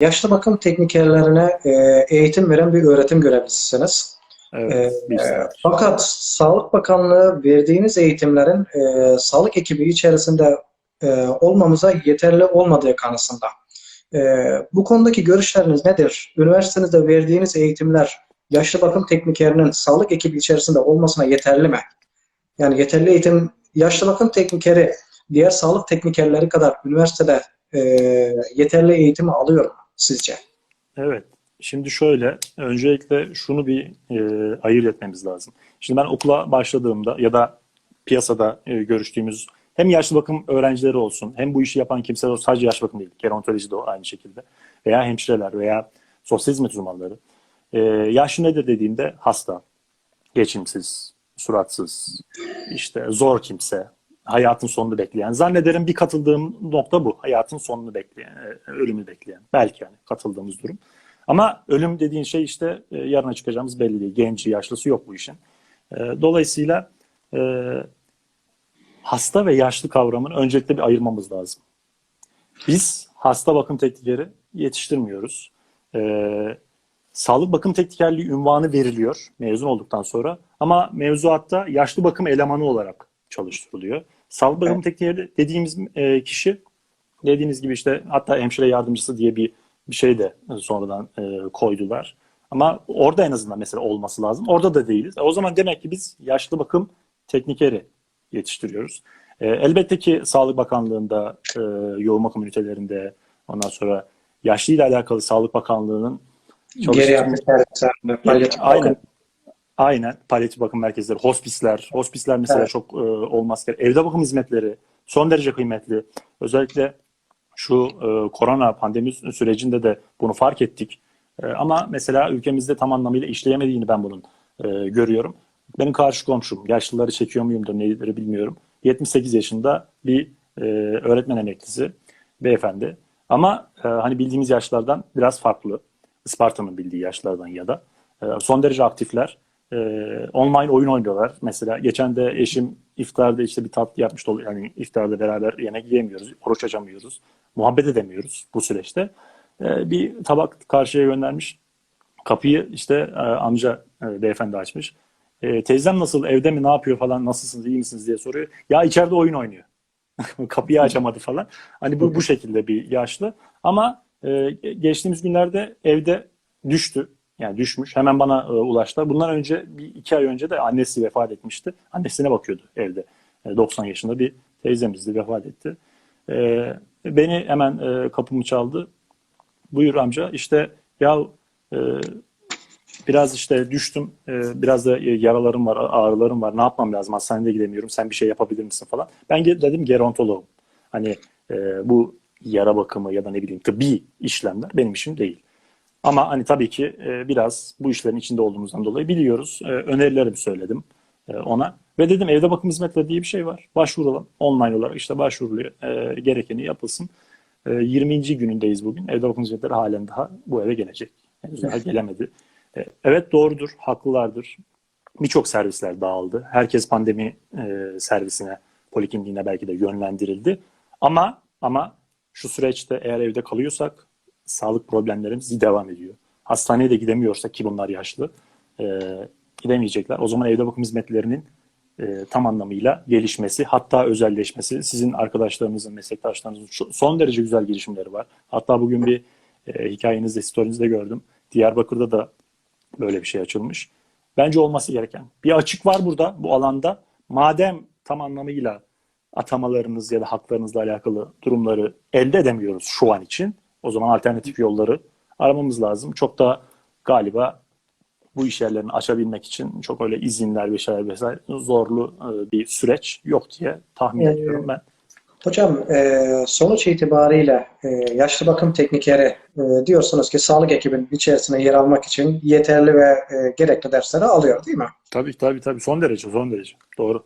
yaşlı bakım teknikerlerine e, eğitim veren bir öğretim görevlisisiniz. Evet, e, fakat Sağlık Bakanlığı verdiğiniz eğitimlerin e, sağlık ekibi içerisinde e, olmamıza yeterli olmadığı kanısında. E, bu konudaki görüşleriniz nedir? Üniversitenizde verdiğiniz eğitimler yaşlı bakım teknikerinin sağlık ekibi içerisinde olmasına yeterli mi? Yani yeterli eğitim, yaşlı bakım teknikeri diğer sağlık teknikerleri kadar üniversitede e, yeterli eğitimi alıyor mu sizce? Evet. Şimdi şöyle, öncelikle şunu bir e, ayırt etmemiz lazım. Şimdi ben okula başladığımda ya da piyasada e, görüştüğümüz hem yaşlı bakım öğrencileri olsun, hem bu işi yapan kimseler olsun, sadece yaşlı bakım değil, gerontoloji de aynı şekilde veya hemşireler veya sosyal hizmet uzmanları. E, yaşlı nedir dediğinde hasta, geçimsiz, suratsız, işte zor kimse, hayatın sonunu bekleyen. Zannederim bir katıldığım nokta bu. Hayatın sonunu bekleyen, e, ölümü bekleyen. Belki yani katıldığımız durum. Ama ölüm dediğin şey işte e, yarına çıkacağımız belli değil. Genci, yaşlısı yok bu işin. E, Dolayısıyla hasta ve yaşlı kavramını öncelikle bir ayırmamız lazım. Biz hasta bakım teknikeri yetiştirmiyoruz. Sağlık bakım teknikerliği ünvanı veriliyor mezun olduktan sonra. Ama mevzuatta yaşlı bakım elemanı olarak çalıştırılıyor. Sağlık bakım teknikeri dediğimiz e, kişi dediğiniz gibi işte hatta hemşire yardımcısı diye bir bir şey de sonradan e, koydular. Ama orada en azından mesela olması lazım. Orada da değiliz. E, o zaman demek ki biz yaşlı bakım teknikeri yetiştiriyoruz. E, elbette ki Sağlık Bakanlığı'nda, e, yoğun bakım ünitelerinde, ondan sonra yaşlı ile alakalı Sağlık Bakanlığı'nın Geriatrik servislerinde, palyatif bakım. Aynen. Palyatif bakım merkezleri, hospisler. Hospisler mesela Evet. çok e, olmaz. Evde bakım hizmetleri son derece kıymetli. Özellikle şu e, korona pandemi sürecinde de bunu fark ettik. E, ama mesela ülkemizde tam anlamıyla işleyemediğini ben bunun e, görüyorum. Benim karşı komşum, yaşlıları çekiyor muyumdur nedir bilmiyorum. 78 yaşında bir e, öğretmen emeklisi beyefendi. Ama e, hani bildiğimiz yaşlardan biraz farklı. Isparta'nın bildiği yaşlardan ya da. E, son derece aktifler. E, online oyun oynuyorlar. Mesela geçen de eşim iftarda işte bir tatlı yapmıştı. Yani iftarda beraber yemek yiyemiyoruz, oruç açamıyoruz, muhabbet edemiyoruz bu süreçte. E, bir tabak karşıya göndermiş. Kapıyı işte e, amca e, beyefendi açmış. E, teyzem nasıl, evde mi, ne yapıyor falan, nasılsınız, iyi misiniz diye soruyor. Ya içeride oyun oynuyor. Kapıyı açamadı falan. Hani bu bu şekilde bir yaşlı. Ama e, geçtiğimiz günlerde evde düştü. Yani düşmüş. Hemen bana e, ulaştılar. Bundan önce bir iki ay önce de annesi vefat etmişti. Annesine bakıyordu evde. E, 90 yaşında bir teyzemizdi vefat etti. E, beni hemen e, kapımı çaldı. Buyur amca işte ya e, biraz işte düştüm. E, biraz da yaralarım var, ağrılarım var. Ne yapmam lazım? Hastanede gidemiyorum. Sen bir şey yapabilir misin falan. Ben dedim gerontoloğum. Hani e, bu yara bakımı ya da ne bileyim tıbbi işlemler benim işim değil. Ama hani tabii ki e, biraz bu işlerin içinde olduğumuzdan dolayı biliyoruz. E, önerilerimi söyledim e, ona. Ve dedim evde bakım hizmetleri diye bir şey var. Başvuralım. Online olarak işte başvuruluyor. E, gerekeni yapılsın. E, 20. günündeyiz bugün. Evde bakım hizmetleri halen daha bu eve gelecek. Henüz daha gelemedi. E, evet doğrudur, haklılardır. Birçok servisler dağıldı. Herkes pandemi e, servisine, polikliniğine belki de yönlendirildi. Ama ama şu süreçte eğer evde kalıyorsak sağlık problemlerimiz devam ediyor. Hastaneye de gidemiyorsak ki bunlar yaşlı e, gidemeyecekler. O zaman evde bakım hizmetlerinin e, tam anlamıyla gelişmesi hatta özelleşmesi sizin arkadaşlarınızın, meslektaşlarınızın son derece güzel girişimleri var. Hatta bugün bir e, hikayenizde, storynizde gördüm. Diyarbakır'da da böyle bir şey açılmış. Bence olması gereken. Bir açık var burada bu alanda. Madem tam anlamıyla atamalarınız ya da haklarınızla alakalı durumları elde edemiyoruz şu an için. O zaman alternatif yolları aramamız lazım. Çok da galiba bu iş yerlerini açabilmek için çok öyle izinler vesaire vesaire zorlu e, bir süreç yok diye tahmin Ee, ediyorum ben. Hocam e, sonuç itibariyle e, yaşlı bakım teknikeri e, diyorsunuz ki sağlık ekibinin içerisine yer almak için yeterli ve gerekli dersleri alıyor değil mi? Tabii tabii tabii son derece son derece doğru.